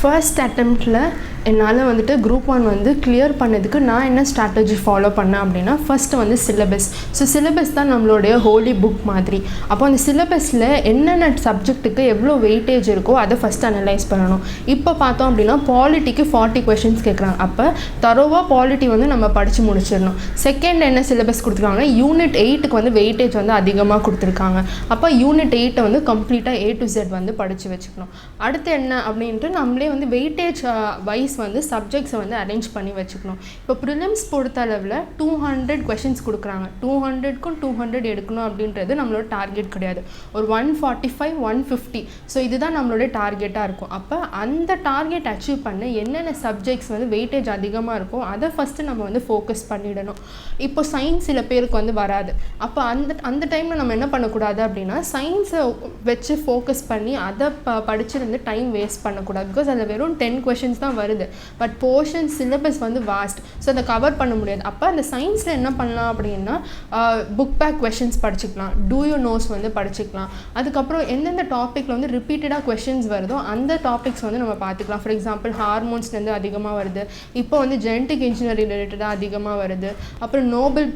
First அட்டம்ப்டில் என்னால் வந்துட்டு group one வந்து கிளியர் பண்ணதுக்கு நான் என்ன ஸ்ட்ராட்டஜி ஃபாலோ பண்ணேன் அப்படின்னா ஃபஸ்ட்டு வந்து சிலபஸ் ஸோ சிலபஸ் தான் நம்மளுடைய ஹோலி புக் மாதிரி. அப்போ அந்த சிலபஸில் என்னென்ன சப்ஜெக்ட்டுக்கு எவ்வளோ வெயிட்டேஜ் இருக்கோ அதை ஃபஸ்ட் அனலைஸ் பண்ணணும். இப்போ பார்த்தோம் அப்படின்னா பாலிட்டிக்கு ஃபார்ட்டி கொஷின்ஸ் கேட்குறாங்க அப்போ தரோவாக பாலிட்டி வந்து நம்ம படித்து முடிச்சிடணும். செகண்ட் என்ன சிலபஸ் கொடுத்துருக்காங்கன்னா யூனிட் எயிட்டுக்கு வந்து வெயிட்டேஜ் வந்து அதிகமாக கொடுத்துருக்காங்க. அப்போ யூனிட் எயிட்டை வந்து கம்ப்ளீட்டாக ஏ டு ஜெட் வந்து படித்து வச்சுக்கணும். அடுத்து என்ன அப்படின்ட்டு நம்மளே வந்து வெயிட்டேஜ் வைஸ் வந்து சப்ஜெக்ட்ஸை வந்து அரேஞ்ச் பண்ணி வச்சுக்கணும். இப்போ ப்ரிலிம்ஸ் பொறுத்த அளவில் டூ ஹண்ட்ரட் கொஷின்ஸ் கொடுக்குறாங்க. டூ ஹண்ட்ரட்க்கும் டூ ஹண்ட்ரட் எடுக்கணும் அப்படின்றது நம்மளோட டார்கெட் கிடையாது. ஒரு one forty five one fifty so இதுதான் நம்மளோட டார்கெட்டாக இருக்கும். அப்போ அந்த டார்கெட் அச்சீவ் பண்ண என்னென்ன சப்ஜெக்ட்ஸ் வந்து வெயிட்டேஜ் அதிகமாக இருக்கோ அதை ஃபஸ்ட்டு நம்ம வந்து ஃபோக்கஸ் பண்ணிடணும். இப்போ சயின்ஸ் சில பேருக்கு வந்து வராது. அப்போ அந்த அந்த டைமில் நம்ம என்ன பண்ணக்கூடாது அப்படின்னா சயின்ஸை வச்சு ஃபோக்கஸ் பண்ணி அதை ப படிச்சிருந்து டைம் வேஸ்ட் பண்ணக்கூடாது. பிகாஸ் அதில் வெறும் டென் கொஷின்ஸ் தான் வருது. பட் போர்ஷன் சிலபஸ் வந்து வாஸ்ட் ஸோ அதை கவர் பண்ண முடியாது. அப்போ அந்த சயின்ஸில் என்ன பண்ணலாம் அப்படின்னா புக் பேக் கொஷின்ஸ் படிச்சுக்கலாம். டூ யூ நோஸ் வந்து படிச்சுக்கலாம். அதுக்கப்புறம் எந்தெந்த டாப்பிக்கில் வந்து ரிப்பீட்டடாக கொஷின்ஸ் வருதோ அந்த டாபிக்ஸ் வந்து நம்ம பார்த்துக்கலாம். ஃபார் எக்ஸாம்பிள் ஹார்மோன்ஸ்லேருந்து அதிகமாக வருது. இப்போ வந்து ஜெனட்டிக் இன்ஜினியரிங் ரிலேட்டடாக அதிகமாக வருது. அப்புறம் நோபல்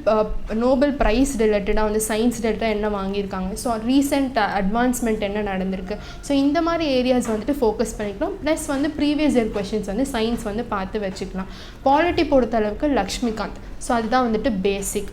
நோபல் ப்ரைஸ் ரிலேட்டடாக வந்து சயின்ஸ் ரிலேட்டடாக என்ன வாங்கியிருக்காங்க? ஸோ ரீசெண்ட் அட்வான்ஸ்மெண்ட் என்ன நடந்திருக்கு? ஸோ இந்த மாதிரி ஏரியாஸ் வந்துட்டு ஃபோக்கஸ் பண்ணிக்கலாம். ப்ளஸ் வந்து ப்ரீவியஸ் இயர் கொஷின்ஸ் வந்து சைன்ஸ் வந்து பார்த்து வச்சுக்கலாம். பாலிட்டி பொறுத்த அளவுக்கு லக்ஷ்மிகாந்த். ஸோ அதுதான் வந்துட்டு basic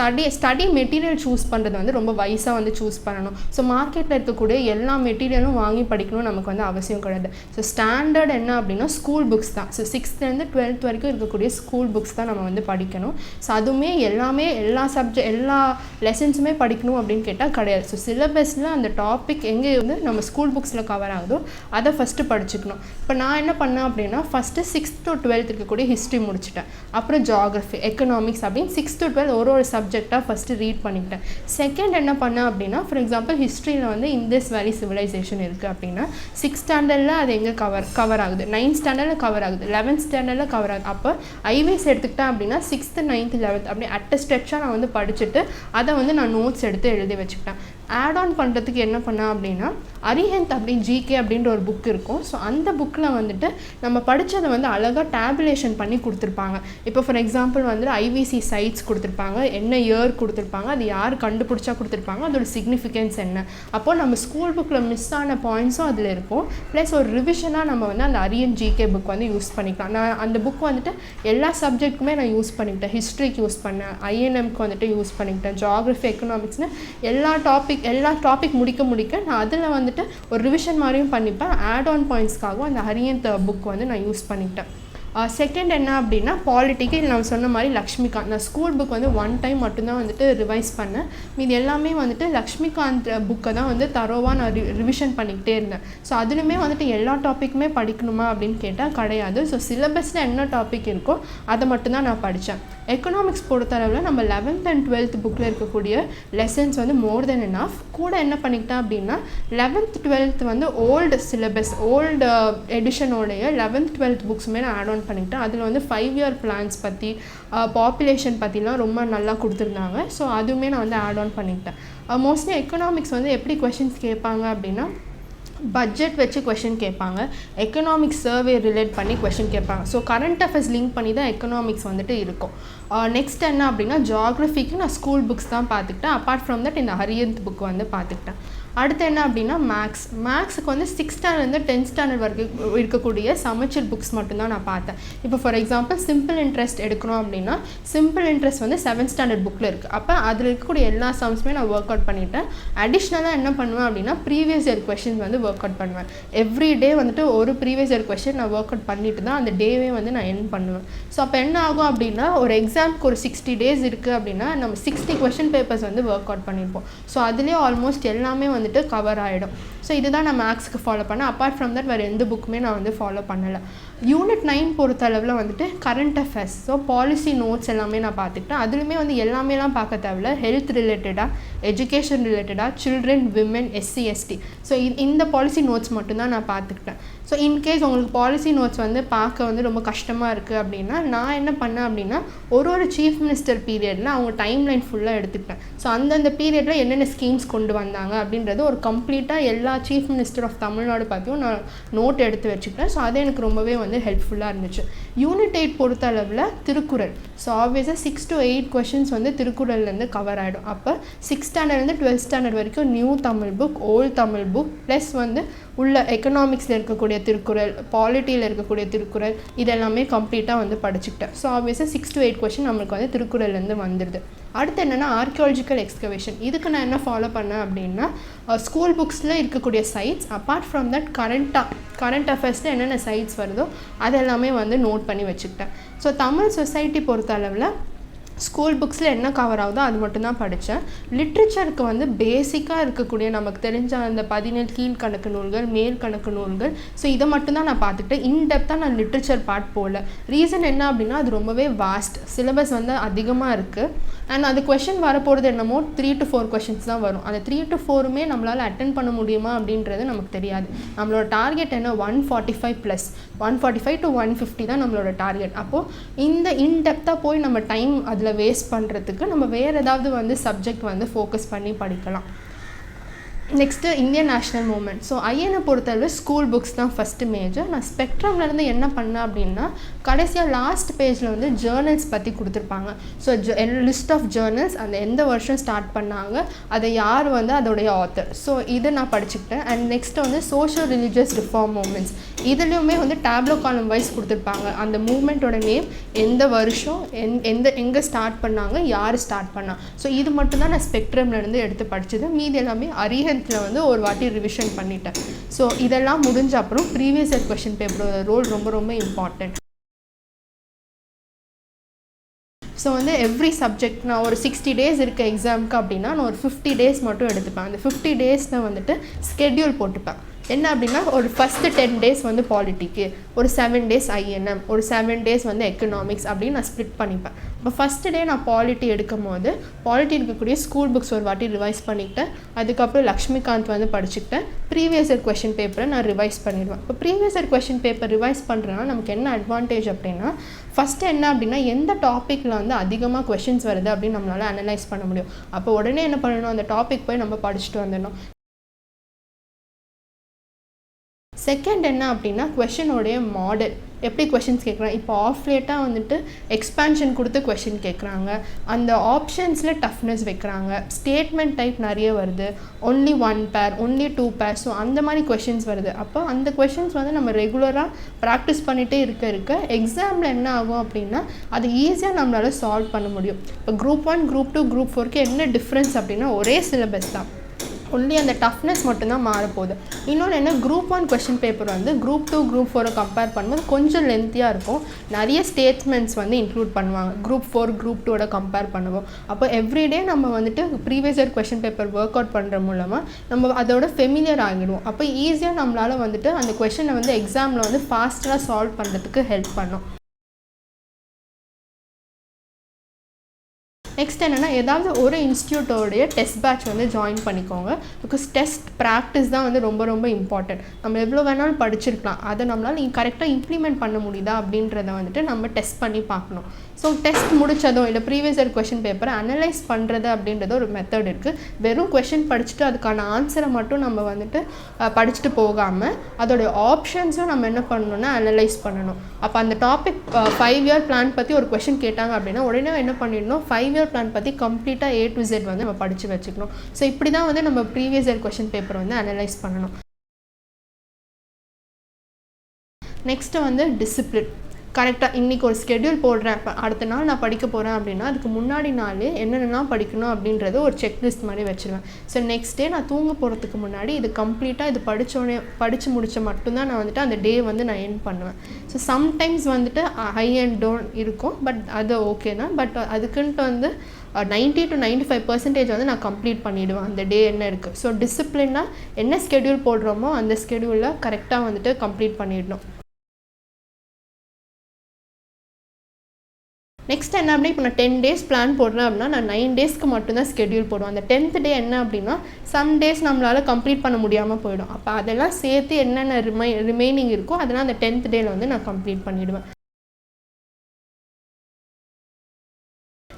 study study material choose பண்ணுறது வந்து ரொம்ப வைஸாக வந்து சூஸ் பண்ணணும். ஸோ மார்க்கெட்டில் இருக்கக்கூடிய எல்லா மெட்டீரியலும் வாங்கி படிக்கணும் நமக்கு வந்து அவசியம் கிடையாது. ஸோ ஸ்டாண்டர்ட் என்ன அப்படின்னா ஸ்கூல் புக்ஸ் தான். ஸோ சிக்ஸ்த்லேருந்து டுவெல்த் வரைக்கும் இருக்கக்கூடிய ஸ்கூல் புக்ஸ் தான் நம்ம வந்து படிக்கணும். ஸோ அதுவுமே எல்லாமே எல்லா சப்ஜெக்ட் எல்லா லெசன்ஸுமே படிக்கணும் அப்படின்னு கேட்டால் கிடையாது. ஸோ சிலபஸில் அந்த டாபிக் எங்கே வந்து நம்ம ஸ்கூல் புக்ஸில் கவர் ஆகுதோ அதை ஃபஸ்ட்டு படிச்சுக்கணும். இப்போ நான் என்ன பண்ணேன் அப்படின்னா ஃபஸ்ட்டு சிக்ஸ்த் டு டுவெல்த் இருக்கக்கூடிய ஹிஸ்ட்ரி முடிச்சிட்டேன். அப்புறம் ஜாகிரஃபி எக்கனாமிக்ஸ் அப்படின்னு சிக்ஸ்த் டு டுவெல் ஒரு ஒரு சப்ஜெக்ட் சப்ஜெக்டாக ஃபஸ்ட்டு ரீட் பண்ணிக்கிட்டேன். செகண்ட் என்ன பண்ணேன் அப்படின்னா ஃபார் எக்ஸாம்பிள் ஹிஸ்ட்ரியில் வந்து இந்தஸ் வேலி சிவிலைசேஷன் இருக்குது அப்படின்னா சிக்ஸ் ஸ்டாண்டர்டில் அது எங்கே கவர் கவர் ஆகுது? நைன்த் ஸ்டாண்டர்டில் கவர் ஆகுது. லெவன்த் ஸ்டாண்டர்டில் கவர் ஆகுது. அப்போ ஐவிஎஸ் எடுத்துக்கிட்டேன் அப்படின்னா சிக்ஸ்த்து நைன்த்து லெவன்த் அப்படி அட்ட ஸ்டெப்ஸாக நான் வந்து படிச்சுட்டு அதை வந்து நான் நோட்ஸ் எடுத்து எழுதி வச்சுக்கிட்டேன். ஆட் ஆன் பண்ணுறதுக்கு என்ன பண்ணேன் அப்படின்னா அரிஹந்த் அப்படின்னு ஜிகே அப்படின்ற ஒரு புக் இருக்கும். ஸோ அந்த புக்கில் வந்துட்டு நம்ம படித்ததை வந்து அழகாக டேபுலேஷன் பண்ணி கொடுத்துருப்பாங்க. இப்போ ஃபார் எக்ஸாம்பிள் வந்துட்டு ஐவிசி சைட்ஸ் கொடுத்துருப்பாங்க என்ன இயர் கொடுத்துருப்பாங்க அது யார் கண்டுபிடிச்சா கொடுத்துருப்பாங்க அதோட சிக்னிஃபிகன்ஸ் என்ன. அப்போது நம்ம ஸ்கூல் புக்கில் மிஸ் ஆன பாயிண்ட்ஸும் அதில் இருக்கும். ப்ளஸ் ஒரு ரிவிஷனாக நம்ம வந்து அந்த அரியன் ஜிகே புக் வந்து யூஸ் பண்ணிக்கலாம். நான் அந்த புக் வந்துட்டு எல்லா சப்ஜெக்ட்டுக்குமே நான் யூஸ் பண்ணிக்கிட்டேன். ஹிஸ்ட்ரிக்கு யூஸ் பண்ணேன். ஐஎன்எம்க்கு வந்துட்டு யூஸ் பண்ணிக்கிட்டேன். ஜாகிரஃபி எக்கனாமிக்ஸ்னு எல்லா டாபிக் எல்லா டாபிக் முடிக்க முடிக்க நான் அதில் வந்துட்டு ஒரு ரிவிஷன் மாதிரியும் பண்ணிப்பேன். ஆட் ஆன் பாயிண்ட்ஸ்க்காகவும் அந்த ஹரியந்த் புக் வந்து நான் யூஸ் பண்ணிக்கிட்டேன். செகண்ட் என்ன அப்படின்னா பாலிட்டிக்கு நான் சொன்ன மாதிரி லக்ஷ்மிகாந்த். நான் ஸ்கூல் புக் வந்து ஒன் டைம் மட்டும்தான் வந்துட்டு ரிவைஸ் பண்ணேன். மீது எல்லாமே வந்துட்டு லக்ஷ்மிகாந்த் புக்கை தான் வந்து தரோவாக நான் ரி ரிவிஷன் பண்ணிக்கிட்டே இருந்தேன். ஸோ அதுலேயுமே வந்துட்டு எல்லா டாப்பிக்குமே படிக்கணுமா அப்படின்னு கேட்டால் கிடையாது. ஸோ சிலபஸில் என்ன டாபிக் இருக்கோ அதை மட்டும்தான் நான் படித்தேன் எக்கனாமிக்ஸ் பொறுத்தளவில் நம்ம லெவன்த் அண்ட் டுவெல்த் புக்கில் இருக்கக்கூடிய லெசன்ஸ் வந்து மோர் தென் எனாஃப் கூட என்ன பண்ணிக்கிட்டேன் அப்படின்னா லெவன்த் டுவெல்த் வந்து ஓல்டு சிலபஸ் ஓல்டு எடிஷனோடைய லெவன்த் டுவெல்த் புக்ஸுமே நான் ஆட் ஆன் பண்ணிக்கிட்டேன் அதில் வந்து ஃபைவ் இயர் பிளான்ஸ் பற்றி பாப்புலேஷன் பற்றிலாம் ரொம்ப நல்லா கொடுத்துருந்தாங்க. ஸோ அதுவுமே நான் வந்து ஆட் ஆன் பண்ணிக்கிட்டேன். மோஸ்ட்லி எக்கனாமிக்ஸ் வந்து எப்படி கொஷின்ஸ் கேட்பாங்க அப்படின்னா பட்ஜெட் வச்சு கொஷின் கேட்பாங்க. எக்கனாமிக்ஸ் சர்வே ரிலேட் பண்ணி கொஷின் கேட்பாங்க. ஸோ கரண்ட் அஃபேர்ஸ் லிங்க் பண்ணி தான் எக்கனாமிக்ஸ் வந்துட்டு இருக்கும். நெக்ஸ்ட் என்ன அப்படின்னா ஜாகிரஃபிக்கு நான் ஸ்கூல் புக்ஸ் தான் பார்த்துக்கிட்டேன். அப்பார்ட் ஃப்ரம் தட் இந்த ஹரியந்த் புக் வந்து பார்த்துக்கிட்டேன். அடுத்து என்ன அப்படின்னா மேக்ஸ் மேக்ஸுக்கு வந்து சிக்ஸ் ஸ்டாண்டர்ட்லேருந்து டென்த் ஸ்டாண்டர்ட் வரைக்கும் இருக்கக்கூடிய சமைச்சர் புக்ஸ் மட்டும்தான் நான் பார்த்தேன். இப்போ ஃபார் எக்ஸாம்பிள் சிம்பிள் இன்ட்ரெஸ்ட் எடுக்கணும் அப்படின்னா சிம்பிள் இன்ட்ரெஸ்ட் வந்து செவன்த் ஸ்டாண்டர்ட் புக்கில் இருக்குது அப்போ அதில் இருக்கக்கூடிய எல்லா சம்ஸுமே நான் ஒர்க் அவுட் பண்ணிட்டேன். அடிஷ்னலாக என்ன பண்ணுவேன் அப்படின்னா ப்ரீவியஸ் இயர் கொஷின்ஸ் வந்து ஒர்க் அவுட் பண்ணுவேன். எவ்ரி டே வந்துட்டு ஒரு ப்ரீவியஸ் இயர் கொஷின் நான் ஒர்க் அவுட் பண்ணிட்டு தான் அந்த டேவே வந்து நான் என் பண்ணுவேன். ஸோ அப்போ என்ன ஆகும் அப்படின்னா ஒரு எக்ஸாம்க்கு ஒரு சிக்ஸ்டி டேஸ் இருக்குது அப்படின்னா நம்ம சிக்ஸ்டி கொஷின் பேப்பர்ஸ் வந்து ஒர்க் அவுட் பண்ணியிருப்போம் ஸோ அதுலேயே ஆல்மோஸ்ட் எல்லாமே வந்துட்டு கவர் ஆகிடும் ஸோ இதுதான் நான் மேக்ஸுக்கு ஃபாலோ பண்ணேன். அப்பார்ட் ஃப்ரம் தட் வேறு எந்த புக்குமே நான் வந்து ஃபாலோ பண்ணலை. யூனிட் நைன் பொறுத்தளவில் வந்துட்டு current affairs so policy notes எல்லாமே நான் பார்த்துக்கிட்டேன். அதுலேயுமே வந்து எல்லாமேலாம் பார்க்க தேவையில்ல. ஹெல்த் ரிலேட்டடாக எஜுகேஷன் ரிலேட்டடாக children women SC ST so இந்த பாலிசி நோட்ஸ் மட்டும்தான் நான் பார்த்துக்கிட்டேன். ஸோ இன்கேஸ் உங்களுக்கு பாலிசி நோட்ஸ் வந்து பார்க்க வந்து ரொம்ப கஷ்டமாக இருக்குது அப்படின்னா நான் என்ன பண்ணேன் அப்படின்னா ஒரு ஒரு சீஃப் மினிஸ்டர் பீரியடில் அவங்க டைம் லைன் ஃபுல்லாக எடுத்துக்கிட்டேன். ஸோ அந்தந்த பீரியடில் என்னென்ன ஸ்கீம்ஸ் கொண்டு வந்தாங்க அப்படின்றது ஒரு கம்ப்ளீட்டாக எல்லா சீஃப் மினிஸ்டர் ஆஃப் தமிழ்நாடு பற்றியும் நான் நோட் எடுத்து வச்சுக்கிட்டேன். ஸோ அது எனக்கு ரொம்பவே வந்து ஹெல்ப்ஃபுல்லாக இருந்துச்சு. யூனிட் எயிட் பொறுத்த அளவில் திருக்குறள். ஸோ ஆப்வியஸாக சிக்ஸ் டு எயிட் கொஷின்ஸ் வந்து திருக்குறள்லேருந்து கவர் ஆகிடும் அப்போ சிக்ஸ் ஸ்டாண்டர்ட்லேருந்து டுவெல்த் ஸ்டாண்டர்ட் வரைக்கும் new Tamil book old Tamil book plus வந்து உள்ள எக்கனாமிக்ஸில் இருக்கக்கூடிய திருக்குறள் பாலிட்டியில் இருக்கக்கூடிய திருக்குறள் இதெல்லாமே கம்ப்ளீட்டாக வந்து படிச்சுக்கிட்டேன். ஸோ ஆப்வியஸாக சிக்ஸ் டு எயிட் கொஷின் நம்மளுக்கு வந்து திருக்குறள்லேருந்து வந்துடுது அடுத்து என்னென்னா ஆர்கியாலஜிக்கல் எக்ஸ்கவேஷன் இதுக்கு நான் என்ன ஃபாலோ பண்ணேன் அப்படின்னா ஸ்கூல் புக்ஸில் இருக்கக்கூடிய சைட்ஸ் அப்பார்ட் ஃப்ரம் தட் கரண்ட்டாக கரண்ட் அஃபேர்ஸில் என்னென்ன சைட்ஸ் வருதோ அதெல்லாமே வந்து நோட் பண்ணி வச்சுக்கிட்டேன். ஸோ தமிழ் சொசைட்டி பொறுத்த அளவில் ஸ்கூல் புக்ஸில் என்ன கவர் ஆகுதோ அது மட்டும்தான் படித்தேன் லிட்ரேச்சருக்கு வந்து பேசிக்காக இருக்கக்கூடிய நமக்கு தெரிஞ்ச அந்த பதினேழு கீழ்கணக்கு நூல்கள் மேல்கணக்கு நூல்கள் ஸோ இதை மட்டும்தான் நான் பார்த்துக்கிட்டேன். இன்டெப்த்தாக நான் லிட்ரேச்சர் பார்ட் போகல ரீசன் என்ன அப்படின்னா அது ரொம்பவே வாஸ்ட் சிலபஸ் வந்து அதிகமாக இருக்குது அண்ட் அது கொஷின் வரப்போகிறது என்னமோ த்ரீ டு ஃபோர் கொஷின்ஸ் தான் வரும். அந்த த்ரீ டு ஃபோருமே நம்மளால் அட்டன் பண்ண முடியுமா அப்படின்றது நமக்கு தெரியாது. நம்மளோட டார்கெட் என்ன? One forty five plus one forty five to one fifty தான் நம்மளோட டார்கெட் அப்போது இந்த இன்டெப்த்தாக போய் நம்ம டைம் அதில் வேஸ்ட் பண்ணுறதுக்கு நம்ம வேறு ஏதாவது வந்து சப்ஜெக்ட் வந்து ஃபோக்கஸ் பண்ணி படிக்கலாம். Next Indian national movement so ஐஎனை பொறுத்தளவு ஸ்கூல் புக்ஸ் தான் ஃபஸ்ட்டு மேஜர் நான் ஸ்பெக்ட்ரம்லேருந்து என்ன பண்ணேன் அப்படின்னா கடைசியாக லாஸ்ட் பேஜில் வந்து ஜேர்னல்ஸ் பற்றி கொடுத்துருப்பாங்க. ஸோ ஜ லிஸ்ட் ஆஃப் ஜேர்னல்ஸ் அந்த எந்த வருஷம் ஸ்டார்ட் பண்ணாங்க அதை யார் வந்து அதோடைய ஆத்தர் ஸோ இதை நான் படிச்சுக்கிட்டேன். அண்ட் நெக்ஸ்ட்டு வந்து சோஷியல் ரிலீஜியஸ் ரிஃபார்ம் மூமெண்ட்ஸ் இதுலேயுமே வந்து டேப்லோ காலம் வைஸ் கொடுத்துருப்பாங்க. அந்த மூமெண்ட்டோட நேம் எந்த வருஷம் எந் எந்த எங்கே ஸ்டார்ட் பண்ணாங்க யார் ஸ்டார்ட் பண்ணா. ஸோ இது மட்டும்தான் நான் ஸ்பெக்ட்ரம்லேருந்து எடுத்து படித்தது மீதி எல்லாமே அரியன்ஸில் வந்து ஒரு வாட்டி ரிவிஷன் பண்ணிட்டேன். ஸோ இதெல்லாம் முடிஞ்ச அப்புறம் ப்ரீவியஸ் இயர் கொஷின் பேப்பரோட ரோல் ரொம்ப ரொம்ப இம்பார்ட்டண்ட் ஸோ வந்து எவ்ரி சப்ஜெக்ட் நான் ஒரு சிக்ஸ்டி டேஸ் இருக்க எக்ஸாமுக்கு அப்படின்னா நான் ஒரு ஃபிஃப்டி டேஸ் மட்டும் எடுத்துப்பேன். அந்த ஃபிஃப்டி டேஸில் வந்துட்டு ஸ்கெட்யூல் போட்டுப்பேன். என்ன அப்படின்னா ஒரு ஃபஸ்ட்டு டென் டேஸ் வந்து பாலிட்டிக்கு ஒரு செவன் டேஸ் ஐஎன்எம் ஒரு செவன் டேஸ் வந்து எக்கனாமிக்ஸ் அப்படின்னு நான் ஸ்ப்ளிட் பண்ணிப்பேன். இப்போ ஃபஸ்ட்டு டே நான் பாலிட்டி எடுக்கும் போது பாலிட்டி இருக்கக்கூடிய ஸ்கூல் புக்ஸ் ஒரு வாட்டி ரிவைஸ் பண்ணிக்கிட்டேன். அதுக்கப்புறம் லக்ஷ்மிகாந்த் வந்து படிச்சுக்கிட்டேன். ப்ரீவியஸ் இயர் கொஷின் பேப்பரை நான் ரிவைஸ் பண்ணிடுவேன். இப்போ previous year question paper revise பண்ணுறேன்னா நமக்கு என்ன அட்வான்டேஜ் அப்படின்னா ஃபஸ்ட்டு என்ன அப்படின்னா எந்த டாப்பிக்கில் வந்து அதிகமாக கொஷின்ஸ் வருது அப்படின்னு நம்மளால் அனலைஸ் பண்ண முடியும். அப்போ உடனே என்ன பண்ணணும்? அந்த டாபிக் போய் நம்ம படிச்சுட்டு வந்துடணும். செகண்ட் என்ன அப்படின்னா கொஷினோடைய மாடல் எப்படி கொஷின்ஸ் கேட்குறாங்க இப்போ ஆஃப்லேட்டாக வந்துட்டு எக்ஸ்பேன்ஷன் கொடுத்து கொஷின் கேட்குறாங்க அந்த ஆப்ஷன்ஸில் டஃப்னஸ் வைக்கிறாங்க. ஸ்டேட்மெண்ட் டைப் நிறைய வருது. Only one pair only two pair so அந்த மாதிரி கொஷின்ஸ் வருது. அப்போ அந்த கொஷின்ஸ் வந்து நம்ம ரெகுலராக ப்ராக்டிஸ் பண்ணிகிட்டே இருக்க இருக்க எக்ஸாமில் என்ன ஆகும் அப்படின்னா அது ஈஸியாக நம்மளால் சால்வ் பண்ண முடியும். இப்போ group one group two group ஃபோருக்கு என்ன டிஃப்ரென்ஸ் அப்படின்னா ஒரே சிலபஸ் தான். ஒன்லி அந்த டஃப்னஸ் மட்டும்தான் மாறப்போகுது. இன்னொன்று என்ன குரூப் ஒன் கொஷின் பேப்பர் வந்து குரூப் டூ குரூப் ஃபோரை கம்பேர் பண்ணும்போது கொஞ்சம் லென்த்தியாக இருக்கும். நிறைய ஸ்டேட்மெண்ட்ஸ் வந்து இன்க்ளூட் பண்ணுவாங்க. குரூப் ஃபோர் குரூப் டூவோட கம்பேர் பண்ணுவோம். அப்போ எவ்ரிடே நம்ம வந்துட்டு previous year question paper work out பண்ணுற மூலமாக நம்ம அதோட ஃபெமிலியர் ஆகிடுவோம். அப்போ ஈஸியாக நம்மளால் வந்துட்டு அந்த கொஷனை வந்து எக்ஸாமில் வந்து ஃபாஸ்ட்டாக சால்வ் பண்ணுறதுக்கு ஹெல்ப் பண்ணும். நெக்ஸ்ட் என்னென்னா ஏதாவது ஒரு இன்ஸ்டியூட்டோடைய டெஸ்ட் பேட்ச் வந்து ஜாயின் பண்ணிக்கோங்க. பிகாஸ் டெஸ்ட் ப்ராக்டிஸ் தான் வந்து ரொம்ப ரொம்ப இம்பார்ட்டன்ட் நம்ம எவ்வளோ வேணாலும் படிச்சிருக்கலாம். அதை நம்மளால் நீங்கள் கரெக்டாக இம்ப்ளிமெண்ட் பண்ண முடியுதா அப்படின்றத வந்துட்டு நம்ம டெஸ்ட் பண்ணி பார்க்கணும். ஸோ டெஸ்ட் முடித்ததும் இல்லை ப்ரீவியஸ் இயர் கொஷின் பேப்பரை அனலைஸ் பண்ணுறது அப்படின்றது ஒரு மெத்தட் இருக்குது வெறும் கொஷின் படிச்சுட்டு அதுக்கான ஆன்சரை மட்டும் நம்ம வந்துட்டு படிச்சுட்டு போகாமல் அதோடைய ஆப்ஷன்ஸும் நம்ம என்ன பண்ணணும்னா அனலைஸ் பண்ணணும். அப்போ அந்த டாபிக் ஃபைவ் இயர் பிளான் பற்றி ஒரு கொஷின் கேட்டாங்க அப்படின்னா உடனே என்ன பண்ணிடணும்? ஃபைவ் இயர் பிளான் பற்றி கம்ப்ளீட்டாக ஏ டு ஜெட் வந்து நம்ம படித்து வச்சுக்கணும். ஸோ இப்படி தான் வந்து நம்ம ப்ரீவியஸ் இயர் கொஷின் பேப்பர் வந்து அனலைஸ் பண்ணணும். நெக்ஸ்ட்டு வந்து டிசிப்ளின் கரெக்டாக இன்றைக்கி ஒரு ஸ்கெடியூல் போடுறேன். இப்போ அடுத்த நாள் நான் படிக்க போகிறேன் அப்படின்னா அதுக்கு முன்னாடி நாள் என்னென்னலாம் படிக்கணும் அப்படின்றது ஒரு செக்லிஸ்ட் மாதிரி வச்சுருவேன். ஸோ நெக்ஸ்ட் டே நான் தூங்க போகிறதுக்கு முன்னாடி இது கம்ப்ளீட்டாக இது படித்தோடனே படித்து முடித்த மட்டும்தான் நான் வந்துட்டு அந்த டே வந்து நான் என் பண்ணுவேன். ஸோ சம்டைம்ஸ் வந்துட்டு ஹை அண்ட் டோன் இருக்கும் பட் அது ஓகே தான். பட் அதுக்குன்ட்டு வந்து ninety to ninety five percentage வந்து நான் கம்ப்ளீட் பண்ணிவிடுவேன் அந்த டே என்ன இருக்குது ஸோ டிசிப்ளினாக என்ன ஸ்கெடியூல் போடுறோமோ அந்த ஸ்கெடியூலில் கரெக்டாக வந்துட்டு கம்ப்ளீட் பண்ணிடணும். நெக்ஸ்ட் என்ன அப்படின்னா இப்போ நான் டென் டேஸ் பிளான் போடுறேன் அப்படின்னா நான் நைன் டேஸ்க்கு மட்டும்தான் ஸ்கெடியூல் போடுவேன். அந்த டென்த் டே என்ன அப்படின்னா சம் டேஸ் நம்மளால் கம்ப்ளீட் பண்ண முடியாமல் போயிடும். அப்போ அதெல்லாம் சேர்த்து என்னென்ன ரிமை ரிமைனிங் இருக்கோ அதெல்லாம் அந்த டென்த் டேயில் வந்து நான் கம்ப்ளீட் பண்ணிவிடுவேன்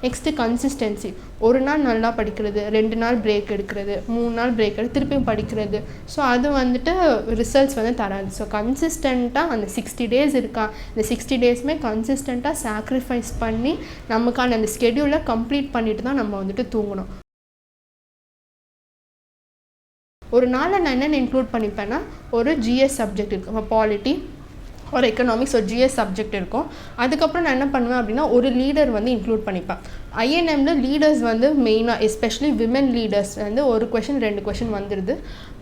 நெக்ஸ்ட்டு கன்சிஸ்டன்சி ஒரு நாள் நல்லா படிக்கிறது ரெண்டு நாள் பிரேக் எடுக்கிறது மூணு நாள் பிரேக் எடுத்து திருப்பியும் படிக்கிறது. ஸோ அது வந்துட்டு ரிசல்ட்ஸ் வந்து தராது. ஸோ கன்சிஸ்டண்ட்டாக அந்த சிக்ஸ்டி டேஸ் இருக்கா? இந்த சிக்ஸ்டி டேஸுமே கன்சிஸ்டண்ட்டாக சாக்ரிஃபைஸ் பண்ணி நமக்கான அந்த ஸ்கெடியூலை கம்ப்ளீட் பண்ணிட்டு தான் நம்ம வந்துட்டு தூங்கணும். ஒரு நாளில் நான் என்னென்ன இன்க்ளூட் பண்ணிப்பேன்னா ஒரு ஜிஎஸ் சப்ஜெக்ட் இருக்குது இப்போ பாலிட்டி ஒரு எக்கனாமிக்ஸ் ஒரு ஜிஎஸ் சப்ஜெக்ட் இருக்கும். அதுக்கப்புறம் நான் என்ன பண்ணுவேன் அப்படின்னா ஒரு லீடர் வந்து இன்க்ளூட் பண்ணிப்பேன். ஐஎன்எம்ல லீடர்ஸ் வந்து மெயினாக எஸ்பெஷலி விமன் லீடர்ஸ் வந்து ஒரு கொஷின் ரெண்டு கொஷின் வந்துடுது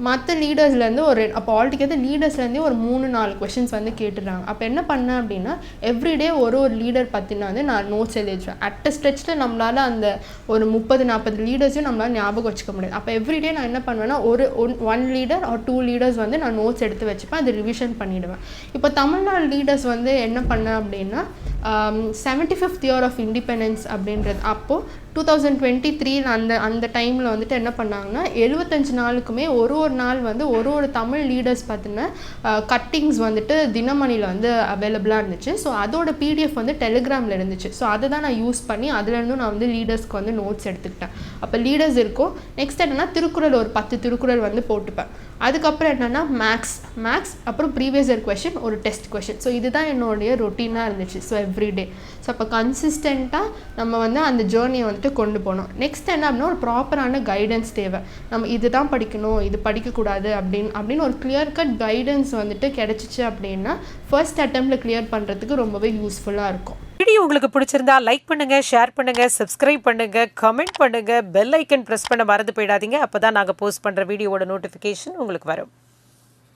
மற்ற லீடர்ஸ்லேருந்து ஒரு அப்போ ஆல்டுகெதர் லீடர்ஸ்லேருந்தே ஒரு மூணு நாலு கொஷின்ஸ் வந்து கேட்டுடுறாங்க. அப்போ என்ன பண்ணேன் அப்படின்னா எவ்ரிடே ஒரு ஒரு லீடர் பற்றினா வந்து நான் நோட்ஸ் எழுதி வச்சுருவேன். அட் ஸ்ட்ரெச்சில் நம்மளால் அந்த ஒரு முப்பது நாற்பது லீடர்ஸையும் நம்மளால் ஞாபகம் வச்சுக்க முடியாது. அப்போ எவ்ரிடே நான் என்ன பண்ணுவேன்னா ஒரு one one leader or two leaders வந்து நான் நோட்ஸ் எடுத்து வச்சுப்பேன். அது ரிவிஷன் பண்ணிவிடுவேன் இப்போ தமிழ்நாடு லீடர்ஸ் வந்து என்ன பண்ணேன் அப்படின்னா seventy fifth year of independence அப்படின்றது அப்போது டூ தௌசண்ட் டுவெண்ட்டி த்ரீ அந்த அந்த டைமில் வந்துட்டு என்ன பண்ணாங்கன்னா எழுபத்தஞ்சு நாளுக்குமே ஒரு ஒரு நாள் வந்து ஒரு ஒரு தமிழ் லீடர்ஸ் பார்த்தினா கட்டிங்ஸ் வந்துட்டு தினமணியில் வந்து அவைலபிளாக இருந்துச்சு. ஸோ அதோட பிடிஎஃப் வந்து டெலிகிராமில் இருந்துச்சு. ஸோ அதை தான் நான் யூஸ் பண்ணி அதுலேருந்தும் நான் வந்து லீடர்ஸ்க்கு வந்து நோட்ஸ் எடுத்துக்கிட்டேன். அப்போ லீடர்ஸ் இருக்கும் நெக்ஸ்ட் என்னென்னா திருக்குறள் ஒரு பத்து திருக்குறள் வந்து போட்டுப்பேன். அதுக்கப்புறம் என்னென்னா மேக்ஸ் மேக்ஸ் அப்புறம் ப்ரீவியஸ் இயர் கொஷின் ஒரு டெஸ்ட் கொஷின் ஸோ இதுதான் என்னுடைய ரொட்டீனாக இருந்துச்சு. ஸோ எவ்ரிடே ஸோ அப்போ கன்சிஸ்டண்ட்டாக நம்ம வந்து அந்த ஜேர்னியை வந்து வந்துட்டு கொண்டு போகணும் நெக்ஸ்ட் என்ன அப்படின்னா ஒரு ப்ராப்பரான கைடன்ஸ் தேவை. நம்ம இதுதான் படிக்கணும் இது படிக்கக்கூடாது அப்படின்னு அப்படின்னு ஒரு கிளியர் கட் கைடன்ஸ் வந்துட்டு கிடச்சிச்சு அப்படின்னா ஃபர்ஸ்ட் அட்டம்ப்டில் கிளியர் பண்ணுறதுக்கு ரொம்பவே யூஸ்ஃபுல்லாக இருக்கும். வீடியோ உங்களுக்கு பிடிச்சிருந்தா லைக் பண்ணுங்க ஷேர் பண்ணுங்க சப்ஸ்கிரைப் பண்ணுங்க கமெண்ட் பண்ணுங்க பெல் ஐக்கன் ப்ரெஸ் பண்ண மறந்து போயிடாதீங்க. அப்பதான் நாங்கள் போஸ்ட் பண்ணுற வீடியோவோட நோட்டிஃபிகேஷன் உங்களுக்கு வரும்.